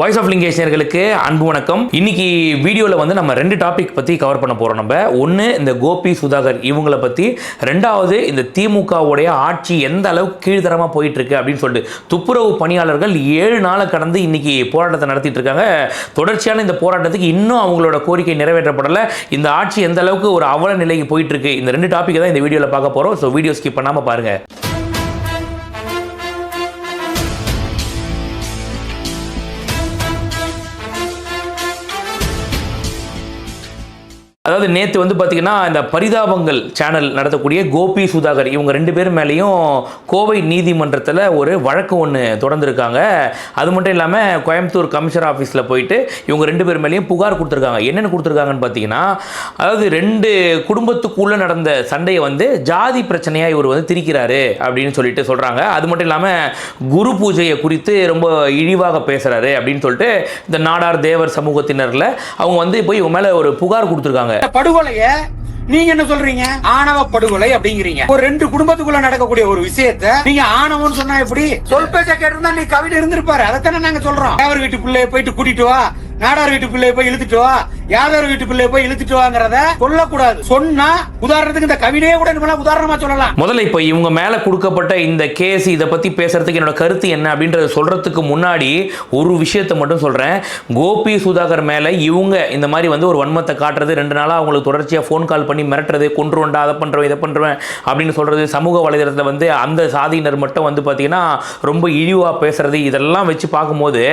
Voice of லிங்கேஷர்களுக்கு அன்பு வணக்கம். இன்னைக்கு வீடியோவில் வந்து நம்ம ரெண்டு டாபிக் பற்றி கவர் பண்ண போகிறோம் நம்ம. ஒன்று இந்த கோபி சுதாகர் இவங்கள பற்றி ரெண்டாவது இந்த திமுகவுடைய ஆட்சி எந்த அளவுக்கு கீழ்த்தரமாக போயிட்டுருக்கு அப்படின்னு சொல்லிட்டு. துப்புரவு பணியாளர்கள் ஏழு நாளை கடந்து இன்னைக்கு போராட்டத்தை நடத்திட்டு இருக்காங்க தொடர்ச்சியான இந்த போராட்டத்துக்கு இன்னும் அவங்களோட கோரிக்கை நிறைவேற்றப்படலை. இந்த ஆட்சி எந்த அளவுக்கு ஒரு அவல நிலைக்கு போயிட்டுருக்கு. இந்த ரெண்டு டாப்பிக்கை தான் இந்த வீடியோவில் பார்க்க போகிறோம் ஸோ வீடியோ ஸ்கிப் பண்ணாமல் பாருங்கள் அதாவது நேற்று வந்து பார்த்தீங்கன்னா இந்த பரிதாபங்கள் சேனல் நடத்தக்கூடிய கோபி சுதாகர் இவங்க ரெண்டு பேர் மேலேயும் கோவை நீதிமன்றத்தில் ஒரு வழக்கு ஒன்று தொடர்ந்துருக்காங்க. அது மட்டும் இல்லாமல் கோயம்புத்தூர் கமிஷனர் ஆஃபீஸில் போயிட்டு இவங்க ரெண்டு பேர் மேலேயும் புகார் கொடுத்துருக்காங்க. என்னென்னு கொடுத்துருக்காங்கன்னு பார்த்தீங்கன்னா அதாவது ரெண்டு குடும்பத்துக்குள்ளே நடந்த சண்டையை வந்து ஜாதி பிரச்சனையாக இவர் வந்து திரிக்கிறாரு அப்படின்னு சொல்லிட்டு சொல்கிறாங்க அது மட்டும் இல்லாமல் குரு பூஜையை குறித்து ரொம்ப இழிவாக பேசுகிறாரு அப்படின்னு சொல்லிட்டு இந்த நாடார் தேவர் சமூகத்தினரில் அவங்க வந்து போய் இவங்க மேலே ஒரு புகார் கொடுத்துருக்காங்க. படுகொலைய நீங்க என்ன சொல்றீங்க? ஆணவ படுகொலை அப்படிங்கிறீங்க. ஒரு ரெண்டு குடும்பத்துக்குள்ள நடக்கக்கூடிய ஒரு விஷயத்த நீங்க ஆணவம் சொன்னா எப்படி? சொல் பேச்ச கேட்டிருந்தா நீ கவிதை இருந்திருப்பாரு. அதைத்தானே நாங்க சொல்றோம். அவர் வீட்டு பிள்ளைய போயிட்டு கூட்டிட்டு வா. நாடார் வீட்டு பிள்ளைய போய் இழுத்துட்டு வா. யாதவர் வீட்டு பிள்ளைய போய் இழுத்துட்டு வாங்கறத சொல்லக்கூடாது. சொன்னா உதாரணத்துக்கு இந்த கவிதையே கூட என்ன உதாரணமா சொல்லலாம். முதல்ல இப்போ இவங்க மேலே கொடுக்கப்பட்ட இந்த கேஸ் இதை பற்றி பேசுறதுக்கு என்னோட கருத்து என்ன அப்படின்றத சொல்றதுக்கு முன்னாடி ஒரு விஷயத்தை மட்டும் சொல்கிறேன் கோபி சுதாகர் மேலே இவங்க இந்த மாதிரி வந்து ஒரு வன்மத்தை காட்டுறது ரெண்டு நாளாக அவங்களுக்கு தொடர்ச்சியாக ஃபோன் கால் பண்ணி மிரட்டுறது கொன்றுண்டா அதை பண்றேன் இதை பண்ணுறேன் அப்படின்னு சொல்கிறது சமூக வலைதளத்தில் வந்து அந்த சாதியினர் மட்டும் வந்து பார்த்தீங்கன்னா ரொம்ப இழிவாக பேசுறது இதெல்லாம் வச்சு பார்க்கும்போது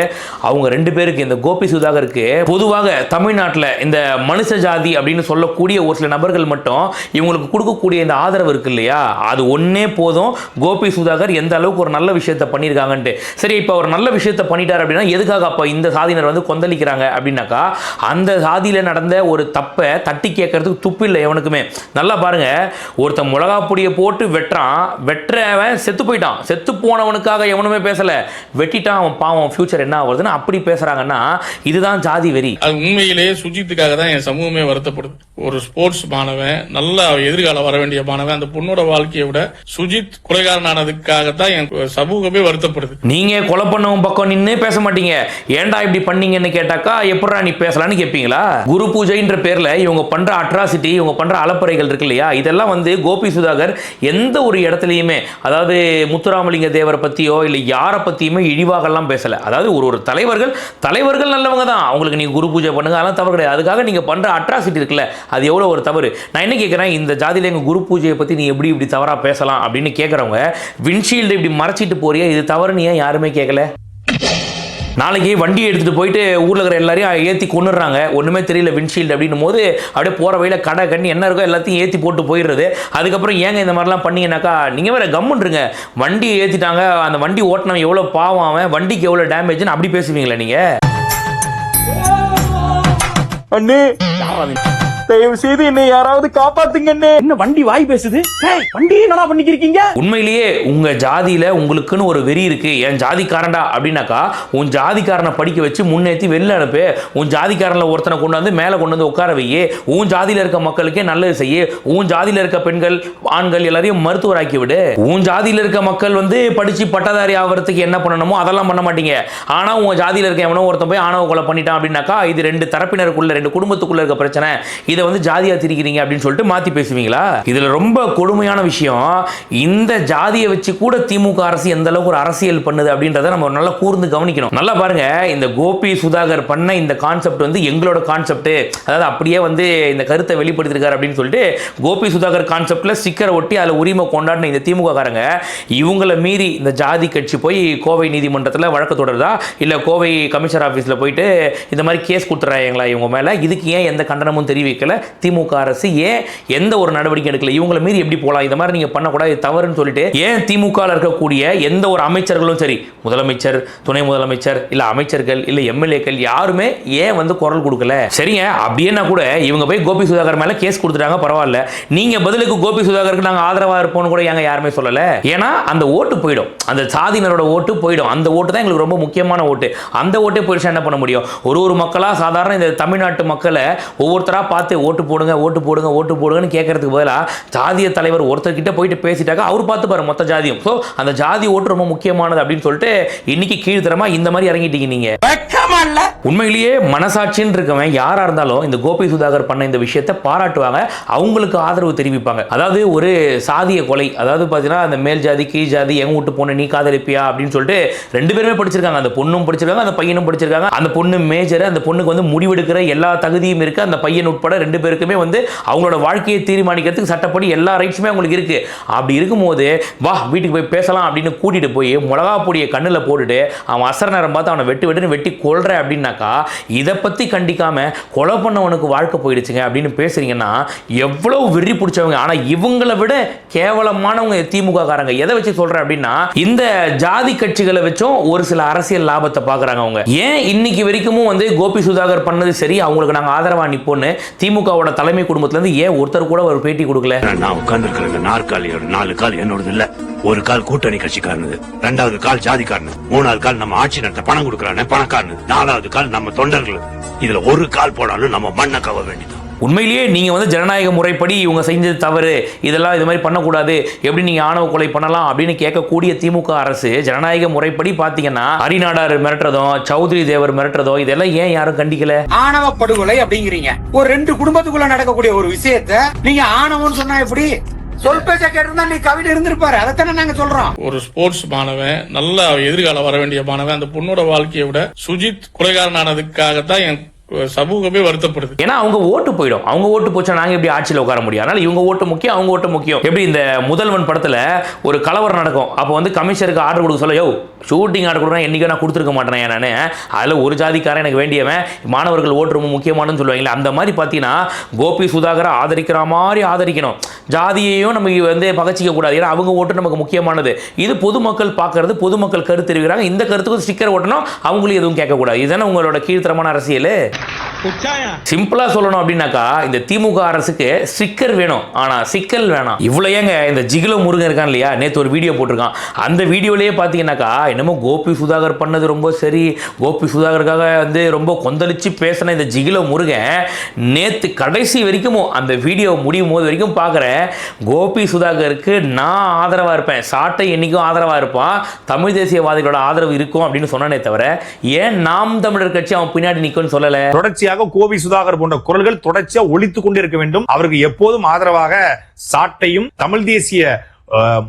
அவங்க ரெண்டு பேருக்கு இந்த கோபி சுதாகர் இருக்கு. பொதுவாக தமிழ்நாட்டில் இந்த மனுஷ ஜாதி அப்படின்னு சொல்லக்கூடிய ஒரு சில நபர்கள் மட்டும் இவங்களுக்கு கொடுக்கக்கூடிய இந்த ஆதரவு இருக்கு இல்லையா? அது ஒன்னே போதும். கோபி சுதாகர் எந்த அளவுக்கு ஒரு நல்ல விஷயத்த பண்ணியிருக்காங்கன்ட்டு. சரி இப்போ ஒரு நல்ல விஷயத்த பண்ணிட்டார் அப்படின்னா எதுக்காக அப்போ இந்த சாதியினர் வந்து கொந்தளிக்கிறாங்க அப்படின்னாக்கா அந்த சாதியில் நடந்த ஒரு தப்பை தட்டி கேட்கறதுக்கு துப்பு இல்லை எவனுக்குமே. நல்லா பாருங்க. ஒருத்தன் மிளகா பொடியை போட்டு வெட்டுறான். வெட்டுறவன் செத்து போயிட்டான். செத்து போனவனுக்காக எவனுமே பேசலை. வெட்டிட்டான். அவன் பாவம் ஃபியூச்சர் என்ன ஆகுதுன்னு அப்படி பேசுறாங்கன்னா இதுதான் ஜாதி வெறி. அது உண்மையிலேயே சுஜித்துக்காக தான் என் சமூகமே வருத்தப்படுது. ஒரு ஸ்போர்ட்ஸ் மாணவன் நல்ல எதிர்காலம் வர வேண்டிய மாணவன் அந்த பொண்ணோட வாழ்க்கையை விட சுஜித் கொலைகாரனானதுக்காகத்தான் என் சமூகமே வருத்தப்படுது. நீங்க கொலை பண்ணவன் பக்கம் நின்று பேச மாட்டீங்க. ஏன்டா இப்படி பண்ணீங்கன்னு கேட்டாக்கா எப்படா நீ பேசலாம்னு கேட்பீங்களா குரு பூஜைன்ற பேர்ல இவங்க பண்ற அட்ராசிட்டி இவங்க பண்ற அலப்பறைகள் இருக்கு இல்லையா? இதெல்லாம் வந்து கோபி சுதாகர் எந்த ஒரு இடத்துலையுமே அதாவது முத்துராமலிங்க தேவரை பத்தியோ இல்லை யாரை பத்தியுமே இழிவாகலாம் பேசல. அதாவது ஒரு ஒரு தலைவர்கள் தலைவர்கள் நல்லவங்க தான். அவங்களுக்கு நீங்கள் குரு பூஜை பண்ணுங்க அதெல்லாம் தவறு கிடையாது. அதுக்காக நீங்க பண்ற அட்ராசிட்டி இருக்குல்ல அது எவ்வளவு ஒரு தவறு? நான் என்ன கேட்குறேன் இந்த ஜாதியில எங்க குரு பூஜையை பத்தி நீ எப்படி இப்படி தவறா பேசலாம் அப்படின்னு கேட்கறவங்க விண்ஷீல்டு இப்படி மறைச்சிட்டு போறியா இது தவறுன்னு ஏன் யாருமே கேட்கல நாளைக்கு வண்டி எடுத்துகிட்டு போயிட்டு ஊரில் இருக்கிற எல்லாரையும் ஏற்றி கொண்டுடுறாங்க ஒன்றுமே தெரியல விண்ட்ஷீல்டு அப்படின்னும் போது அப்படியே போகிற வழியில் கடை கண்ணி என்ன இருக்கோ எல்லாத்தையும் ஏற்றி போட்டு போயிடுறது. அதுக்கப்புறம் ஏங்க இந்த மாதிரிலாம் பண்ணீங்கன்னாக்கா நீங்கள் வேறு கம்முன்றுங்க வண்டி ஏற்றிட்டாங்க அந்த வண்டி ஓட்டினவன் எவ்வளோ பாவம் அவன் வண்டிக்கு எவ்வளோ டேமேஜ்னு அப்படி பேசுவீங்களா நீங்கள் பண்ணு. தயவு செய்து என்னை யாராவது காப்பாத்துங்க அண்ணே என்ன வண்டி வாய் பேசுது? வண்டி என்னடா பண்ணிக்கிறீங்க உண்மையிலேயே உங்க ஜாதியில உங்களுக்குன்னு ஒரு வெறி இருக்கு. என் ஜாதிக்காரன்டா அப்படின்னாக்கா உன் ஜாதிக்காரனை படிக்க வச்சு முன்னேற்றி வெளில அனுப்பு. உன் ஜாதிக்காரன்ல ஒருத்தனை கொண்டு வந்து மேலே கொண்டு வந்து உட்கார வையே உன் ஜாதியில இருக்க மக்களுக்கே நல்லது செய்ய உன் ஜாதியில இருக்க பெண்கள் ஆண்கள் எல்லாரையும் மருத்துவராக்கி விடு. உன் ஜாதியில இருக்க மக்கள் வந்து படிச்சு பட்டதாரி ஆகிறதுக்கு என்ன பண்ணணுமோ அதெல்லாம் பண்ண மாட்டீங்க. ஆனா உன் ஜாதியில இருக்க எவனோ ஒருத்தன் போய் ஆணவ கொலை பண்ணிட்டான் அப்படின்னாக்கா இது ரெண்டு தரப்பினருக்குள்ள ரெண்டு குடும்பத்துக்குள்ள இருக்க பிரச்சனை. இதை வந்து ஜாதியா திரிக்கிறீங்க அப்படின்னு சொல்லிட்டு மாத்தி பேசுவீங்களா? இதுல ரொம்ப கொடுமையான விஷயம். இந்த ஜாதியை வச்சு கூட திமுக அரசு எந்த அளவுக்கு ஒரு அரசியல் பண்ணுது அப்படின்றத நம்ம நல்லா கூர்ந்து கவனிக்கணும். நல்லா பாருங்க இந்த கோபி சுதாகர் பண்ண இந்த கான்செப்ட் வந்து எங்களோட கான்செப்ட் அதாவது அப்படியே வந்து இந்த கருத்தை வெளிப்படுத்திருக்காரு அப்படின்னு சொல்லிட்டு கோபி சுதாகர் கான்செப்ட்ல ஸ்டிக்கரை ஒட்டி அதில் உரிமை கொண்டாடின இந்த திமுக காரங்க இவங்கள மீறி இந்த ஜாதி கட்சி போய் கோவை நீதிமன்றத்தில் வழக்கு தொடருதா? இல்லை கோவை கமிஷனர் ஆஃபீஸில் போயிட்டு இந்த மாதிரி கேஸ் கொடுத்துறாங்களா இவங்க மேலே? இதுக்கு ஏன் எந்த கண்டனமும் தெரிவிக்கல? திமுக அரசு ஏன் எந்த ஒரு நடவடிக்கை எடுக்கல? இவங்களை மீறி எப்படி போகலாம் இந்த மாதிரி நீங்கள் பண்ணக்கூடாது தவறுன்னு சொல்லிட்டு ஏன் திமுகவில் இருக்கக்கூடிய எந்த ஒரு அமைச்சர்களும் சரி முதலமைச்சர் துணை முதலமைச்சர் இல்லை அமைச்சர்கள் இல்லை எம்எல்ஏக்கள் யாருமே ஏன் வந்து குரல் கொடுக்கல? சரிங்க அப்படின்னா கூட இவங்க போய் கோபி சுதாகர் மேலே கேஸ் கொடுத்துட்டாங்க பரவாயில்ல. நீங்கள் பதிலுக்கு கோபி சுதாகருக்கு நாங்கள் ஆதரவாக இருப்போம்னு கூட எங்க யாருமே சொல்லலை. ஏன்னா அந்த ஓட்டு போயிடும். அந்த சாதியினரோட ஓட்டு போயிடும். அந்த ஓட்டு தான் எங்களுக்கு ரொம்ப முக்கியமான ஓட்டு. அந்த ஓட்டே போயிடுச்சா என்ன பண்ண முடியும்? ஒரு ஒரு மக்களாக சாதாரண இந்த தமிழ்நாட்டு மக்களை ஒவ்வொருத்தராக பார்த்து பார்த்து ஓட்டு போடுங்க ஓட்டு போடுங்க ஓட்டு போடுங்கன்னு கேட்கறதுக்கு பதிலாக ஜாதிய தலைவர் ஒருத்தர்கிட்ட போயிட்டு பேசிட்டாக்கா அவர் பார்த்து பாரு மொத்த ஜாதியும். ஸோ அந்த ஜாதி ஓட்டு ரொம்ப முக்கியமானது அப்படின்னு சொல்லிட்டு இன்னைக்கு கீழ்த்தரமா இந்த மாதிரி இறங்கிட்டீங்க நீங்க. உண்மையிலேயே மனசாட்சின்னு இருக்கவன் யாரா இருந்தாலும் இந்த கோபி சுதாகர் பண்ண இந்த விஷயத்தை பாராட்டுவாங்க அவங்களுக்கு ஆதரவு தெரிவிப்பாங்க. அதாவது ஒரு சாதிய கொலை அதாவது பார்த்தீங்கன்னா அந்த மேல் ஜாதி கீழ் ஜாதி எங்க விட்டு பொண்ணு நீ காதலிப்பியா அப்படின்னு சொல்லிட்டு ரெண்டு பேருமே படிச்சிருக்காங்க. அந்த பொண்ணும் படிச்சிருக்காங்க அந்த பையனும் படிச்சிருக்காங்க. அந்த பொண்ணு மேஜர் அந்த பொண்ணுக்கு வந்து முடிவெடுக்கிற எல்லா தகுதியும் இருக்கு. அந்த பையன் உட்பட ரெண்டு பேருக்குமே வந்து அவங்களோட வாழ்க்கையை தீர்மானிக்கிறதுக்கு சட்டப்படி எல்லா ரைட்ஸுமே அவங்களுக்கு இருக்கு. அப்படி இருக்கும்போது வா வீட்டுக்கு போய் பேசலாம் அப்படின்னு கூட்டிகிட்டு போய் மிளகா பொடியை கண்ணில் போட்டுட்டு அவன் அசர நேரம் பார்த்து அவனை வெட்டு வெட்டுன்னு வெட்டி கொள்றேன் அப்படின்னாக்கா இதை பற்றி கண்டிக்காம கொலை பண்ணவனுக்கு வாழ்க்கை போயிடுச்சுங்க அப்படின்னு பேசுறீங்கன்னா எவ்வளோ வெறி பிடிச்சவங்க. ஆனால் இவங்களை விட கேவலமானவங்க திமுக காரங்க எதை வச்சு சொல்கிறேன் அப்படின்னா இந்த ஜாதி கட்சிகளை வச்சும் ஒரு சில அரசியல் லாபத்தை பார்க்குறாங்க அவங்க. ஏன் இன்னைக்கு வரைக்கும் வந்து கோபி சுதாகர் பண்ணது சரி அவங்களுக்கு நாங்க ஆதரவா நிப்போன்னு திமுகவோட தலைமை குடும்பத்துல இருந்து ஏன் ஒருத்தர் கூட ஒரு பேட்டி கொடுக்கல? நான் உட்கார்ந்து நாற்காலியோட நாலு கால் என்னோடது இல்ல. ஒரு கால் கூட்டணி கட்சிக்காரனது ரெண்டாவது கால் ஜாதிக்காரனு மூணாவது கால் நம்ம ஆட்சி நடத்த பணம் கொடுக்கறானே பணக்காரனு நாலாவது கால் நம்ம தொண்டர்கள். இதுல ஒரு கால் போனாலும் நம்ம மண்ணை கவ வேண்டியதான் உண்மையிலேயே நீங்க வந்து ஜனநாயக முறைப்படி இவங்க செஞ்சது தவறு இதெல்லாம் இது மாதிரி பண்ணக்கூடாது எப்படி நீங்க ஆணவ கொலை பண்ணலாம் அப்படின்னு கேட்கக்கூடிய திமுக அரசு ஜனநாயக முறைப்படி பாத்தீங்கன்னா அரிநாடார் மிரட்டுறதும் சௌத்ரி தேவர் மிரட்டுறதும் இதெல்லாம் ஏன் யாரும் கண்டிக்கல? ஆணவ படுகொலை அப்படிங்கிறீங்க. ஒரு ரெண்டு குடும்பத்துக்குள்ள நடக்கக்கூடிய ஒரு விஷயத்த நீங்க ஆணவம்னு சொன்னா எப்படி? சொல் பேச்ச கேட்டிருந்தா நீ கவிதை இருந்திருப்பாரு. அதைத்தானே நாங்க சொல்றோம். ஒரு ஸ்போர்ட்ஸ் மாணவன் நல்ல எதிர்காலம் வர வேண்டிய மாணவன் அந்த பொண்ணோட வாழ்க்கையை விட சுஜித் கொலைகாரனானதுக்காகத்தான் என் சமூகமே வருத்தப்படுது. ஏன்னா அவங்க ஓட்டு போயிடும். அவங்க ஓட்டு போச்சா நாங்க எப்படி ஆட்சியில் உட்கார முடியும்? அதனால இவங்க ஓட்டு முக்கியம் அவங்க ஓட்டு முக்கியம். எப்படி இந்த முதல்வன் படத்துல ஒரு கலவரம் நடக்கும். அப்போ வந்து கமிஷனருக்கு ஆர்டர் கொடுக்க சொல்ல யோ ஷூட்டிங் ஆர்டர் கொடுக்குறேன். என்னைக்கும் நான் கொடுத்துருக்க மாட்டேன் நான். அதில் ஒரு ஜாதிக்காரன் எனக்கு வேண்டியவன். மாணவர்கள் ஓட்டு ரொம்ப முக்கியமானு சொல்லுவாங்களே அந்த மாதிரி பார்த்தீங்கன்னா கோபி சுதாகரை ஆதரிக்கிற மாதிரி ஆதரிக்கணும். ஜாதியையும் நம்ம வந்து பகச்சிக்க கூடாது. ஏன்னா அவங்க ஓட்டு நமக்கு முக்கியமானது. இது பொதுமக்கள் பார்க்கறது பொதுமக்கள் கருத்து தெரிவிக்கிறாங்க. இந்த கருத்துக்கு ஸ்டிக்கர் ஓட்டணும். அவங்களும் எதுவும் கேட்கக்கூடாது. இதுதானே உங்களோட கீழ்த்தரமான அரசியல்? சிம்பிளா சொல்லணும் அப்படின்னாக்கா இந்த திமுக அரசுக்கு ஸ்டிக்கர் வேணும். ஆனா சிக்கல் வேணாம். இவ்வளவு ஏங்க இந்த ஜிகில முருகன் இருக்கான் இல்லையா? நேத்து ஒரு வீடியோ போட்டிருக்கான். அந்த வீடியோலயே பாத்தீங்கன்னாக்கா என்னமோ கோபி சுதாகர் பண்ணது ரொம்ப சரி. கோபி சுதாகருக்காக வந்து ரொம்ப கொந்தளிச்சு பேசின இந்த ஜிகில முருகன் நேத்து கடைசி வரைக்கும் அந்த வீடியோ முடியும் போது வரைக்கும் பார்க்குறேன் கோபி சுதாகருக்கு நான் ஆதரவா இருப்பேன். சாட்டை என்னைக்கும் ஆதரவா இருப்பான். தமிழ் தேசியவாதிகளோட ஆதரவு இருக்கும் அப்படின்னு சொன்னனே தவிர ஏன் நாம் தமிழர் கட்சி அவன் பின்னாடி நிக்கும்னு சொல்லல? தொடர்ச்சியாக கோபி சுதாகர் போன்ற குரல்கள் தொடர்ச்சியாக ஒழித்துக் கொண்டிருக்க வேண்டும். அவருக்கு எப்போதும் ஆதரவாக சாட்டையும் தமிழ் தேசிய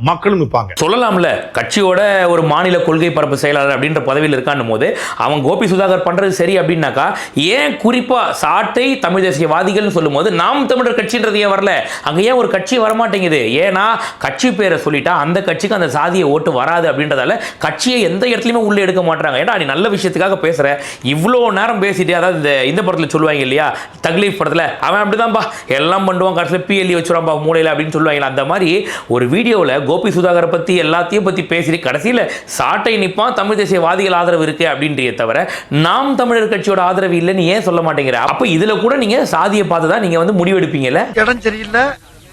மக்களும் நிற்பாங்க சொல்லலாம்ல கட்சியோட ஒரு மாநில கொள்கை பரப்பு செயலாளர் அப்படின்ற பதவியில் இருக்கான்னும் போது அவன் கோபி சுதாகர் பண்றது சரி அப்படின்னாக்கா ஏன் குறிப்பா சாட்டை தமிழ் தேசியவாதிகள்னு சொல்லும்போது நாம் தமிழர் கட்சின்றது ஏன் வரல? அங்க ஏன் ஒரு கட்சி வரமாட்டேங்குது? ஏன்னா கட்சி பேரை சொல்லிட்டா அந்த கட்சிக்கு அந்த சாதிய ஓட்டு வராது அப்படின்றதால கட்சியை எந்த இடத்துலையுமே உள்ளே எடுக்க மாட்டாங்க ஏன்னா நீ நல்ல விஷயத்துக்காக பேசுற? இவ்வளோ நேரம் பேசிட்டு அதாவது இந்த இந்த படத்தில் சொல்லுவாங்க இல்லையா? தக்லீஃப் படத்தில் அவன் அப்படிதான்பா எல்லாம் பண்ணுவான் கடைசியில் பிஎல்இ வச்சுருவான்பா மூலையில் அப்படின்னு சொல்லுவாங்க அந்த மாதிரி ஒரு வீடியோவில் கோபி சுதாகரை பற்றி எல்லாத்தையும் பற்றி பேசி கடைசியில் சாட்டை நிற்பான் தமிழ் தேசியவாதிகள் ஆதரவு இருக்கு அப்படின்றே தவிர நாம் தமிழர் கட்சியோட ஆதரவு இல்லைன்னு ஏன் சொல்ல மாட்டேங்கிற? அப்போ இதில் கூட நீங்கள் சாதியை பார்த்து தான் நீங்கள் வந்து முடிவெடுப்பீங்கல்ல? இடம் சரியில்லை.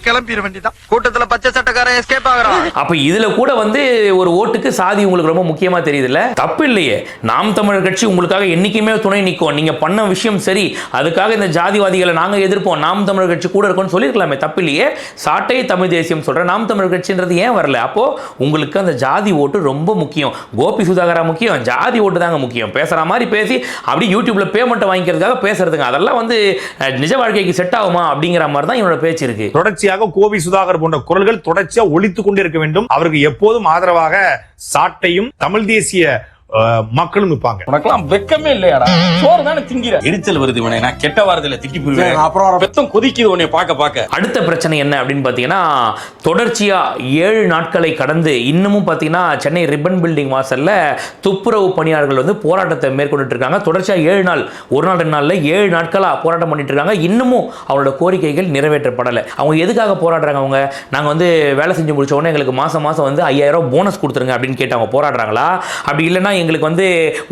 கிளம்பிட வேண்டியதான் கூட்டத்துல பச்சை சட்டக்காரன் எஸ்கேப் ஆகுறான். அப்ப இதுல கூட வந்து ஒரு ஓட்டுக்கு சாதி உங்களுக்கு ரொம்ப முக்கியமா தெரியுதுல்ல? தப்பு இல்லையே. நாம் தமிழர் கட்சி உங்களுக்காக என்னைக்குமே துணை நிற்கும். நீங்க பண்ண விஷயம் சரி அதுக்காக இந்த ஜாதிவாதிகளை நாங்க எதிர்ப்போம். நாம் தமிழர் கட்சி கூட இருக்கும்னு சொல்லியிருக்கலாமே தப்பு இல்லையே. சாட்டை தமிழ் தேசியம் சொல்ற நாம் தமிழர் கட்சின்றது ஏன் வரல? அப்போ உங்களுக்கு அந்த ஜாதி ஓட்டு ரொம்ப முக்கியம். கோபி சுதாகரா முக்கியம் ஜாதி ஓட்டு தாங்க முக்கியம். பேசுற மாதிரி பேசி அப்படி யூடியூப்ல பேமெண்ட் வாங்கிக்கிறதுக்காக பேசுறதுங்க. அதெல்லாம் வந்து நிஜ வாழ்க்கைக்கு செட் ஆகுமா அப்படிங்கிற மாதிரி தான் என்னோட பேச்சு இருக்கு. தொடர்ச்சியாக கோபி சுதாகர் போன்ற குரல்கள் தொடர்ச்சியாக ஒழித்துக் கொண்டிருக்க வேண்டும். அவருக்கு எப்போதும் ஆதரவாக சாட்டையும் தமிழ் தேசிய மக்களும் நிற்பாங்க உனக்கெல்லாம் வெக்கமே இல்லையாடா? சோறு தானே திங்கிற. எரிச்சல் வருது இவனை நான் கெட்ட வாரத்துல திட்டி போயிருவேன் அப்புறம் பெத்தம் கொதிக்குது உன்னை பார்க்க பார்க்க. அடுத்த பிரச்சனை என்ன அப்படின்னு பார்த்தீங்கன்னா தொடர்ச்சியாக ஏழு நாட்களை கடந்து இன்னமும் பார்த்தீங்கன்னா சென்னை ரிப்பன் பில்டிங் வாசல்ல துப்புரவு பணியாளர்கள் வந்து போராட்டத்தை மேற்கொண்டுட்டு இருக்காங்க தொடர்ச்சியாக ஏழு நாள் ஒரு நாள் ரெண்டு நாளில் ஏழு நாட்களாக போராட்டம் பண்ணிட்டு இருக்காங்க இன்னமும் அவங்களோட கோரிக்கைகள் நிறைவேற்றப்படலை. அவங்க எதுக்காக போராடுறாங்க அவங்க? நாங்கள் வந்து வேலை செஞ்சு முடிச்ச உடனே எங்களுக்கு மாதம் மாதம் வந்து ஐயாயிரம் போனஸ் கொடுத்துருங்க அப்படின்னு கேட்டு அவங்க போராடுறாங்களா? அப்படி இல்லைன்னா எங்களுக்கு வந்து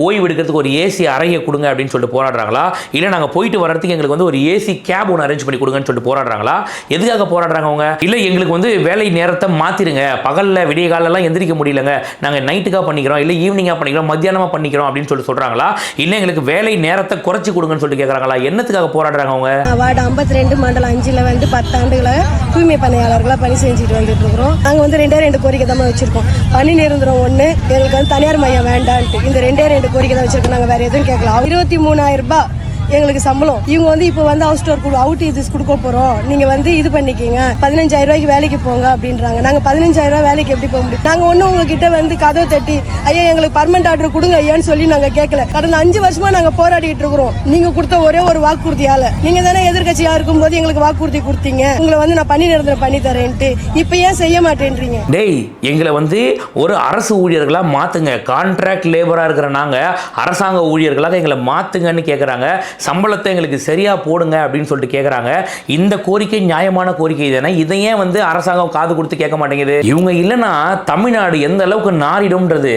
ஓய்வு எடுக்கிறதுக்கு ஒரு ஏசி அறையை கொடுங்க அப்படின்னு சொல்லிட்டு போராடுறாங்களா? இல்லை நாங்கள் போயிட்டு வர்றதுக்கு எங்களுக்கு வந்து ஒரு ஏசி கேப் ஒன்று அரேஞ்ச் பண்ணி கொடுங்கன்னு சொல்லிட்டு போராடுறாங்களா? எதுக்காக போராடுறாங்க அவங்க? இல்லை எங்களுக்கு வந்து வேலை நேரத்தை மாற்றிடுங்க பகலில் விடிய காலெல்லாம் எந்திரிக்க முடியலங்க. நாங்கள் நைட்டுக்காக பண்ணிக்கிறோம் இல்லை ஈவினிங்காக பண்ணிக்கிறோம் மத்தியானமாக பண்ணிக்கிறோம் அப்படின்னு சொல்லிட்டு சொல்கிறாங்களா இல்லை எங்களுக்கு வேலை நேரத்தை குறைச்சி கொடுங்கன்னு சொல்லிட்டு கேட்குறாங்களா என்னத்துக்காக போராடுறாங்க அவங்க? வார்டு ஐம்பத்தி ரெண்டு மண்டலம் அஞ்சில் வந்து பத்தாண்டுகளை தூய்மை பணியாளர்களாக பணி செஞ்சுட்டு வந்துட்டு இருக்கிறோம். நாங்கள் வந்து ரெண்டே ரெண்டு கோரிக்கை தான் வச்சிருக்கோம். பணி நிரந்தரம் ஒன்று எங்களுக்கு வந்து தனியார் மையம் வேண்டான்ட்டு இந்த ரெண்டே ரெண்டு கோரிக்கை தான் வச்சிருக்கோம் நாங்கள் வேற எதுவும் கேட்கலாம் இருபத்தி மூணாயிரம் ரூபாய். எங்களுக்கு சம்பளம். இவங்க வந்து இப்போ வந்து ஹவுஸ் டோர் அவுட் இது கொடுக்க போறோம். நீங்க வந்து இது பண்ணிக்கிங்க. பதினஞ்சாயிரம் ரூபாய்க்கு வேலைக்கு போங்க அப்படின்றாங்க. நாங்க பதினஞ்சாயிரம் ரூபாய் வேலைக்கு எப்படி போக முடியும்? நாங்க ஒண்ணு உங்ககிட்ட வந்து கதவை தட்டி ஐயா எங்களுக்கு பர்மனன்ட் ஆர்டர் கொடுங்க ஐயான்னு சொல்லி நாங்க கேட்கல கடந்த அஞ்சு வருஷமா நாங்க போராடிட்டு இருக்கிறோம். நீங்க கொடுத்த ஒரே ஒரு வாக்குறுதியால. நீங்க தானே எதிர்கட்சியா இருக்கும்போது எங்களுக்கு வாக்குறுதி கொடுத்தீங்க. உங்களை வந்து நான் பண்ணி நிரந்தரம் பண்ணி தரேன்ட்டு. இப்ப ஏன் செய்ய மாட்டேன்றீங்க? டேய் எங்களை வந்து ஒரு அரசு ஊழியர்களாக மாற்றுங்க கான்ட்ராக்ட் லேபராக இருக்கிற நாங்கள் அரசாங்க ஊழியர்களாக எங்களை மாற்றுங்கன்னு கேட்குறாங்க சம்பளத்தை எங்களுக்கு சரியாக போடுங்க அப்படின்னு சொல்லிட்டு கேட்குறாங்க இந்த கோரிக்கை நியாயமான கோரிக்கை தானே? இதை ஏன் வந்து அரசாங்கம் காது கொடுத்து கேட்க மாட்டேங்குது? இவங்க இல்லைன்னா தமிழ்நாடு எந்த அளவுக்கு நாரிடும்ன்றது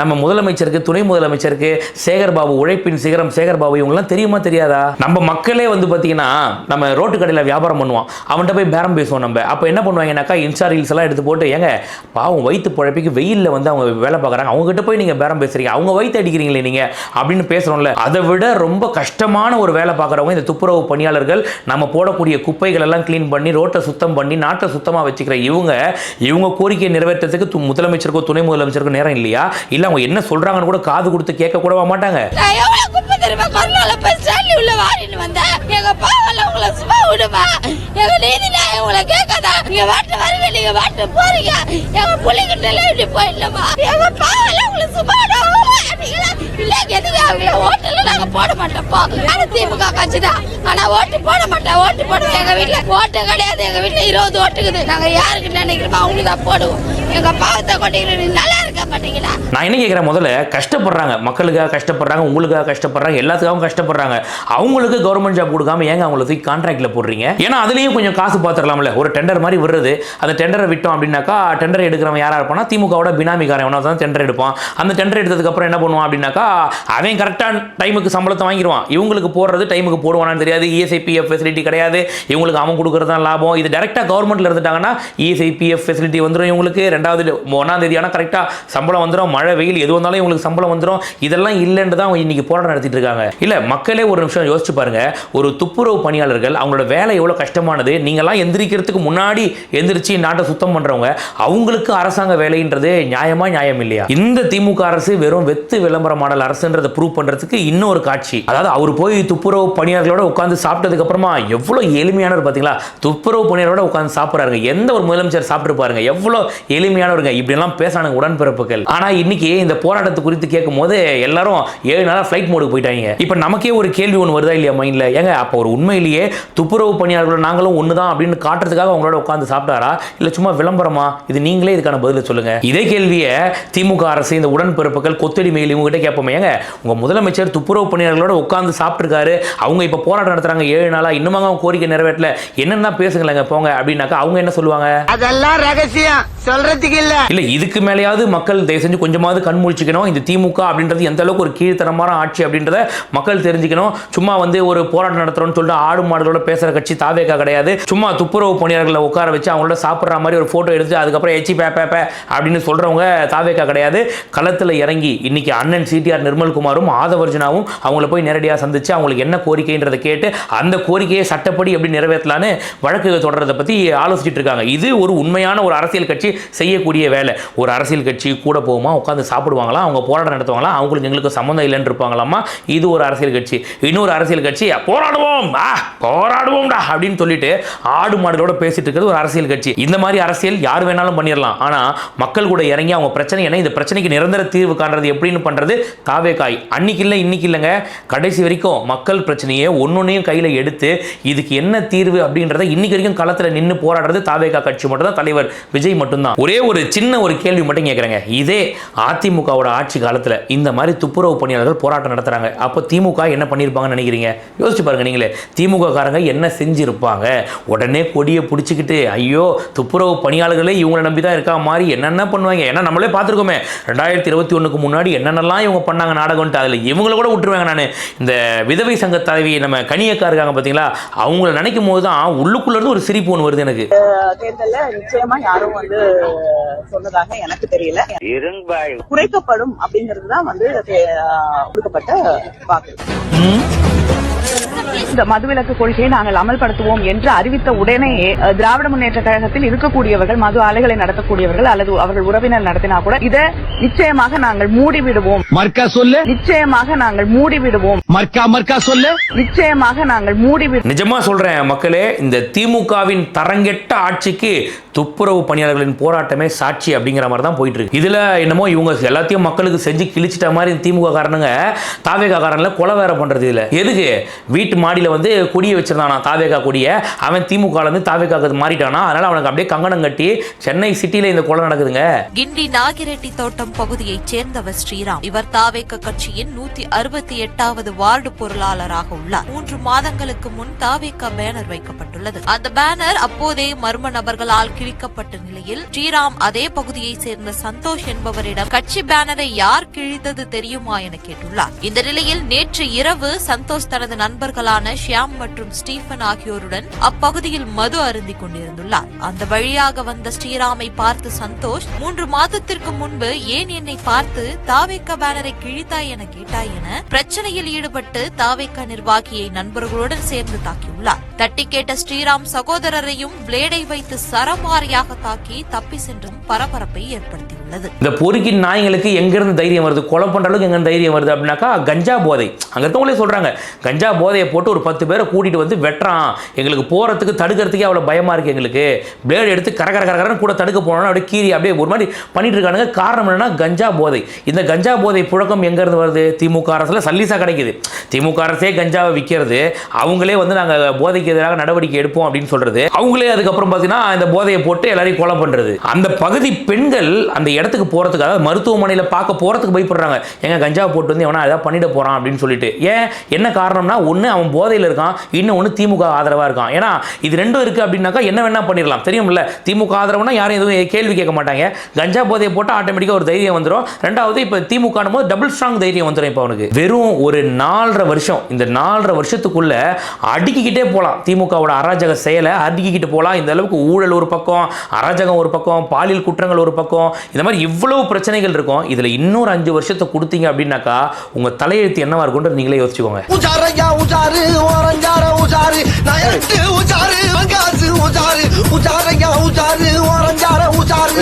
நம்ம முதலமைச்சருக்கு துணை முதலமைச்சருக்கு சேகர் பாபு உழைப்பின் சிகரம் சேகர் பாபு இவங்கெல்லாம் தெரியுமா தெரியாதா? நம்ம மக்களே வந்து பார்த்தீங்கன்னா நம்ம ரோட்டு கடையில் வியாபாரம் பண்ணுவோம் அவன்கிட்ட போய் பேரம் பேசுவோம் நம்ம. அப்போ என்ன பண்ணுவாங்கன்னாக்கா இன்ஸ்டா ரீல்ஸ் எல்லாம் எடுத்து போட்டு ஏங்க பாவம் வயிற்று பழப்பிக்கு வெயிலில் வந்து அவங்க வேலை பார்க்குறாங்க. அவங்ககிட்ட போய் நீங்கள் பேரம் பேசுறீங்க. அவங்க வயிற்று அடிக்கிறீங்களே நீங்கள் அப்படின்னு பேசுகிறோம்ல அதை விட ரொம்ப கஷ்டமான ஒரு வேலை பார்க்குறவங்க இந்த துப்புரவு பணியாளர்கள் நம்ம போடக்கூடிய குப்பைகள் எல்லாம் க்ளீன் பண்ணி ரோட்டை சுத்தம் பண்ணி நாட்டை சுத்தமாக வச்சுக்கிற இவங்க இவங்க கோரிக்கையை நிறைவேற்றத்துக்கு முதலமைச்சருக்கும் முதலமைச்சருக்கோ துணை முதலமைச்சருக்கோ நேரம் இல்லையா? இல்லை அவங்க என்ன சொல்கிறாங்கன்னு கூட காது கொடுத்து கேட்க கூடவா மாட்டாங்க? தெரியுமா? கொரோனால போய் உள்ள வாரின்னு வந்தேன். எங்க பாவல உங்களை சும்மா விடுமா? எங்க நீதி உங்களை கேட்காதா? நீங்க வாட்டு வரீங்க நீங்க வாட்டு போறீங்க. எங்க எல்லாம் இப்படி போயிடலாமா? எங்க பாவல உங்களை சும்மா இல்ல எதுக்கு அவங்கள ஓட்டுல நாங்க போட நானும் திமுக கட்சி தான் ஆனா ஓட்டு போட மாட்டேன் ஓட்டு எங்க வீட்டுல ஓட்டு கிடையாது. எங்க வீட்டுல இருபது ஓட்டுக்குது நாங்க யாருக்கு நினைக்கிறோமோ அவங்களுக்கு தான் போடுவோம். எங்க பாவத்தை கொட்டிக்கிட்டு நல்லா இருக்க மாட்டீங்களா? நான் என்ன கேட்குறேன் முதல்ல கஷ்டப்படுறாங்க. மக்களுக்காக கஷ்டப்படுறாங்க. உங்களுக்காக கஷ்டப்படுறாங்க. எல்லாத்துக்காகவும் கஷ்டப்படுறாங்க. அவங்களுக்கு கவர்மெண்ட் ஜாப் கொடுக்காம ஏங்க அவங்கள தூக்கி கான்ட்ராக்ட்ல போடுறீங்க? ஏன்னா அதுலேயும் கொஞ்சம் காசு பார்த்துடலாம்ல ஒரு டெண்டர் மாதிரி விடுறது. அந்த டெண்டரை விட்டோம் அப்படின்னாக்கா டெண்டர் எடுக்கிறவன் யாரா இருப்பானா திமுகவோட பினாமிக்காரன். தான் டெண்டர் எடுப்பான். அந்த டெண்டர் எடுத்ததுக்கு அப்புறம் என்ன பண்ணுவான் அப்படின்னாக்கா அவன் கரெக்டாக டைமுக்கு சம்பளத்தை வாங்கிடுவான் இவங்களுக்கு போடுறது டைமுக்கு போடுவானான்னு தெரியாது. இஎஸ்ஐபிஎஃப் ஃபெசிலிட்டி கிடையாது. இவங்களுக்கு அவன் கொடுக்குறது தான் லாபம். இது டேரெக்டாக கவர்மெண்ட்ல இருந்துட்டாங்கன்னா இஎஸ்ஐபிஎஃப் ஃபெசிலிட்டி வந்துடும் இவங்களுக்கு. ரெண்டாவது ஒன்றாம் தேதி ஆனால் கரெக்டாக சம்பளம் வந்துடும் மழை வெயில் எது வந்தாலும் இவங்களுக்கு சம்பளம் வந்துடும் இதெல்லாம் இல்லைன்னு தான் அவங்க இன்னைக்கு போராட்டம் நடத்திட்டு இருக்காங்க. இல்லை மக்களே ஒரு நிமிஷம் யோசிச்சு பாருங்க. ஒரு துப்புரவு பணியாளர்கள் அவங்களோட வேலை எவ்வளோ கஷ்டமானது நீங்கள்லாம் எந்திரிக்கிறதுக்கு முன்னாடி எந்திரிச்சு நாட்டை சுத்தம் பண்றவங்க அவங்களுக்கு அரசாங்க வேலைன்றது நியாயமா நியாயம் இல்லையா? இந்த திமுக அரசு வெறும் வெத்து விளம்பர மாடல் அரசுன்றதை ப்ரூவ் பண்றதுக்கு இன்னொரு காட்சி. அதாவது அவர் போய் துப்புரவு பணியாளர்களோட உட்காந்து சாப்பிட்டதுக்கு அப்புறமா எவ்வளவு எளிமையானவர் பார்த்தீங்களா துப்புரவு பணியாளரோட உட்காந்து சாப்பிட்றாருங்க. எந்த ஒரு முதலமைச்சர் சாப்பிட்டு பாருங்க. எவ்வளவு எளிமையானவருங்க. இப்படிலாம் பேசானுங்க உடன்பிறப்புகள். ஆனால் இன்னைக்கு இந்த போராட்டத்தை குறித்து கேட்கும் போது எல்லாரும் ஏழு நாளாக ஃப்ளைட் மோடுக்கு போயிட்டாங்க. இப்போ நமக்கே ஒரு கேள்வி ஒன்று வருதா இல்லையா மைண்ட்ல ஏங்க அப்போ ஒரு உண்மையிலேயே துப்புரவு பணியாளர்கள் நாங்களும் ஒன்று தான் அப்படின்னு காட்டுறதுக்காக அவங்களோட உட்காந்து சாப்பிட்டாரா? இல்லை சும்மா விளம்பரமா? இது நீங்களே இதுக்கான பதிலை சொல்லுங்க. இதே கேள்வியை திமுக அரசு இந்த உடன்பிறப்புகள் கொத்தடி இவங்க கிட்ட கேட்போமே. ஏங்க உங்க முதலமைச்சர் துப்புரவு பணியாளர்களோட உட்காந்து சாப்பிட்டுருக்காரு. அவங்க இப்போ போராட்டம் நடத்துறாங்க ஏழு நாளா. இன்னுமாங்க அவங்க கோரிக்கை நிறைவேற்றல. என்னென்ன பேசுங்களேங்க போங்க அப்படின்னாக்கா அவங்க என்ன சொல்லுவாங்க? அதெல்லாம் ரகசியம். சொல்றதுக்கு இல்ல. இல்ல இதுக்கு மேலேயாவது மக்கள் தயவு செஞ்சு கொஞ்சமாவது கண் முழிச்சுக்கணும். இந்த திமுக அப்படின்றது எந்த அளவுக்கு ஒரு கீழ்த்தரமான ஆட்சி அப்படின்றத மக்கள் தெரிஞ்சுக்கணும். சும்மா வந்து ஒரு போராட்டம் நடத்துறோம்னு சொல்லிட்டு ஆடு மாடுகளோட பேசுற கட்சி தாவேக்கா கிடையாது. சும்மா துப்புரவு பணியாளர்களை உட்கார வச்சு அவங்களோட சாப்பிட்ற மாதிரி ஒரு போட்டோ எடுத்து அதுக்கப்புறம் எச்சி பே அப்படின்னு சொல்றவங்க தாவேக்கா கிடையாது. களத்துல இறங்கி இன்னைக்கு அண்ணன் சிடிஆர் நிர்மல்குமாரும் ஆதவர்ஜனாவும் அவங்கள போய் நேரடியாக சந்தித்து அவங்களுக்கு என்ன கோரிக்கைன்றதை கேட்டு அந்த கோரிக்கையை சட்டப்படி எப்படி நிறைவேற்றலான்னு வழக்கு தொடர்றதை பற்றி ஆலோசிச்சுட்டு இருக்காங்க. இது ஒரு உண்மையான ஒரு அரசியல் கட்சி செய்யக்கூடிய வேலை. ஒரு அரசியல் கட்சி கூட போகுமா உட்காந்து சாப்பிடுவாங்களா அவங்க போராட்டம் நடத்துவாங்களா அவங்களுக்கு எங்களுக்கு சம்மந்தம் இல்லைன்னு இருப்பாங்களாமா இது ஒரு அரசியல் கட்சி. இன்னொரு அரசியல் கட்சி போராடுவோம். போராடுவோம்டா அப்படின்னு சொல்லிட்டு ஆடு மாடுகளோட பேசிட்டு இருக்கிறது ஒரு அரசியல் கட்சி. இந்த மாதிரி அரசியல் யார் வேணாலும் பண்ணிடலாம். ஆனால் மக்கள் கூட இறங்கி அவங்க பிரச்சனை என்ன இந்த பிரச்சனைக்கு நிரந்தர தீர்வு காண்றது எப்படின்னு பண்ணுறது தாவேக்காய் காய் அன்னைக்கு இல்லை இன்னைக்கு இல்லைங்க. கடைசி வரைக்கும் மக்கள் பிரச்சனையை ஒன்னொன்னையும் கையில் எடுத்து இதுக்கு என்ன தீர்வு அப்படின்றத இன்னைக்கு வரைக்கும் களத்தில் நின்று போராடுறது தாவேகா கட்சி மட்டும் தான் தலைவர் விஜய் மட்டும்தான். ஒரே ஒரு சின்ன ஒரு கேள்வி மட்டும் கேட்குறேங்க இதே அதிமுகவோட ஆட்சி காலத்தில் இந்த மாதிரி துப்புரவு பணியாளர்கள் போராட்டம் நடத்துகிறாங்க அப்போ திமுக என்ன பண்ணியிருப்பாங்கன்னு நினைக்கிறீங்க? யோசிச்சு பாருங்க நீங்களே. திமுக காரங்க என்ன செஞ்சுருப்பாங்க? உடனே கொடியை பிடிச்சிக்கிட்டு ஐயோ துப்புரவு பணியாளர்களே இவங்களை நம்பி தான் இருக்கா மாதிரி என்னென்ன பண்ணுவாங்க? ஏன்னா நம்மளே பார்த்துருக்கோமே. ரெண்டாயிரத்தி இருபத்தி ஒன்றுக்கு முன்னாடி என்னென்னலாம் இவங்க பண்ணாங்க நாடகம்ட்டு அதில் இவங்கள கூட விட்டுருவாங்க நான். இந்த விதவை சங்க தலைவி நம்ம கனியக்கா இருக்காங்க பார்த்தீங்களா அவங்கள நினைக்கும் போது தான் உள்ளுக்குள்ள இருந்து ஒரு சிரிப்பு ஒன்று வருது எனக்கு. தேர்தல்ல நிச்சயமா யாரும் வந்து சொன்னதாக எனக்கு தெரியல. குறைக்கப்படும் அப்படிங்கிறது தான் வந்து கொடுக்கப்பட்ட வாக்கு. இந்த மதுவிலக்கு கொள்கையை நாங்கள் அமல்படுத்துவோம் என்று அறிவித்த உடனே அஹ், திராவிட முன்னேற்ற கழகத்தில் இருக்கக்கூடியவர்கள் மது ஆலைகளை நடத்தக்கூடியவர்கள் அல்லது அவர்கள் உறவினர் நடத்தினா கூட இதை நிச்சயமாக நாங்கள் மூடிவிடுவோம். மர்க்கா சொல்லு. நிச்சயமாக நாங்கள் மூடிவிடுவோம். மர்க்கா மர்க்கா சொல்லு. நிச்சயமாக நாங்கள் மூடிவிடுவோம் நிஜமா சொல்றேன் மக்களே இந்த திமுகவின் தரங்கெட்ட ஆட்சிக்கு துப்புரவு பணியாளர்களின் போராட்டமே சாட்சி அப்படிங்கிற மாதிரி தான் போயிட்டு இருக்கு. இதுல என்னமோ இவங்க எல்லாத்தையும் மக்களுக்கு செஞ்சு கிழிச்சிட்ட மாதிரி திமுக காரணங்க தாவேகா காரன்ல கொலை வேற பண்றது இதுல. எதுக்கு? வீட்டு வீட்டு மாடியில் வந்து கொடியை வச்சிருந்தானா தாவேகா கொடியை. அவன் திமுகலேருந்து தாவேகாக்கு மாறிட்டானா? அதனால அவனுக்கு அப்படியே கங்கணம் கட்டி சென்னை சிட்டில இந்த கொலை நடக்குதுங்க. கிண்டி நாகிரெட்டி தோட்டம் பகுதியைச் சேர்ந்தவர் ஸ்ரீராம். இவர் தாவேக்க கட்சியின் நூத்தி அறுபத்தி எட்டாவது வார்டு பொருளாளராக உள்ளார். மூன்று மாதங்களுக்கு முன் தாவேக்க பேனர் வைக்கப்பட்டுள்ளது. அந்த பேனர் அப்போதே மர்ம நபர்களால் கிழிக்கப்பட்ட நிலையில் ஸ்ரீராம் அதே பகுதியைச் சேர்ந்த சந்தோஷ் என்பவரிடம் கட்சி பேனரை யார் கிழித்தது தெரியுமா என கேட்டுள்ளார். இந்த நிலையில் நேற்று இரவு சந்தோஷ் தனது நண்பர்களான ஷியாம் மற்றும் ஸ்டீபன் ஆகியோருடன் அப்பகுதியில் மது அருந்தி கொண்டிருந்துள்ளார். அந்த வழியாக வந்த ஸ்ரீராமை பார்த்து சந்தோஷ் மூன்று மாதத்திற்கு முன்பு ஏன் என்னை பார்த்து தாவேக்க பேனரை கிழித்தாய் என கேட்டாய் என பிரச்சனையில் ஈடுபட்டு தாவேக்க நிர்வாகியை நண்பர்களுடன் சேர்ந்து தாக்கியுள்ளார். தட்டி கேட்ட ஸ்ரீராம் சகோதரரையும் பிளேடை வைத்து சரமாரியாக தாக்கி தப்பி சென்றும் பரபரப்பை ஏற்படுத்தியுள்ளது. இந்த பொறுக்கின் நாய்களுக்கு எங்கிருந்து தைரியம் வருது? கொலை பண்ற அளவுக்கு எங்கேருந்து தைரியம் வருது அப்படின்னாக்கா கஞ்சா போதை. அங்க இருக்கவங்களே சொல்றாங்க கஞ்சா போதையை போட்டு ஒரு பத்து பேரை கூட்டிகிட்டு வந்து வெட்டுறான். எங்களுக்கு போகிறதுக்கு தடுக்கிறதுக்கே அவ்வளோ பயமாக இருக்குது எங்களுக்கு. பிளேடு எடுத்து கர கர கரகரன்னு கூட தடுக்க போனோம்னா அப்படியே கீறி அப்படியே ஒரு மாதிரி பண்ணிட்டு இருக்கானுங்க. காரணம் என்னன்னா கஞ்சா போதை. இந்த கஞ்சா போதை புழக்கம் எங்கேருந்து வருது? திமுக அரசில் சல்லீஸாக கிடைக்குது. திமுக அரசே கஞ்சாவை விற்கிறது அவங்களே வந்து நாங்கள் போதைக்கு எதிராக நடவடிக்கை எடுப்போம் அப்படின்னு சொல்கிறது அவங்களே அதுக்கப்புறம் பார்த்தீங்கன்னா இந்த போதையை போட்டு எல்லாரையும் கொலை பண்ணுறது அந்த பகுதி பெண்கள் அந்த இடத்துக்கு போகிறதுக்கு அதாவது மருத்துவமனையில் பார்க்க போகிறதுக்கு பயப்படுறாங்க. எங்க கஞ்சா போட்டு வந்து எவனா ஏதாவது பண்ணிட போகிறான் அப்படின்னு சொல்லிட்டு. ஏன்? என்ன காரணம்னா ஒன்று அவன் போதையில் இருக்கான் இன்னும் திமுக ஆதரவாக இருக்கான். ஏன்னா இது ரெண்டும் இருக்குது அப்படின்னாக்கா என்ன வேணால் பண்ணிடலாம். தெரியும்ல திமுக ஆதரவுனா யாரும் எதுவும் கேள்வி கேட்க மாட்டாங்க. கஞ்சா போதையை போட்டால் ஆட்டோமேட்டிக்காக ஒரு தைரியம் வந்துடும் ரெண்டாவது இப்போ திமுக போது டபுள் ஸ்ட்ராங் தைரியம் வந்துடும் இப்போ அவனுக்கு. வெறும் ஒரு நாலரை வருஷம் இந்த நாலரை வருஷத்துக்குள்ள அடுக்கிக்கிட்டே போகலாம் திமுகவோட அராஜக செயலை அடுக்கிக்கிட்டு போகலாம் இந்த அளவுக்கு ஊழல் ஒரு பக்கம் அராஜகம் ஒரு பக்கம் பாலியல் குற்றங்கள் ஒரு பக்கம் இந்த மாதிரி இவ்வளவு பிரச்சனைகள் இருக்கும். இதில் இன்னொரு அஞ்சு வருஷத்தை கொடுத்தீங்க அப்படின்னாக்கா உங்கள் தலையெழுத்து என்னவா இருக்கும்னு நீங்களே யோசிச்சுக்கோங்க. உஜாரு ஓரஞ்சார உஜாரு நயட்டு உஜாரு காசு உஜாரு உஜாரையா உஜாரு ஓரஞ்சார உஜாரு.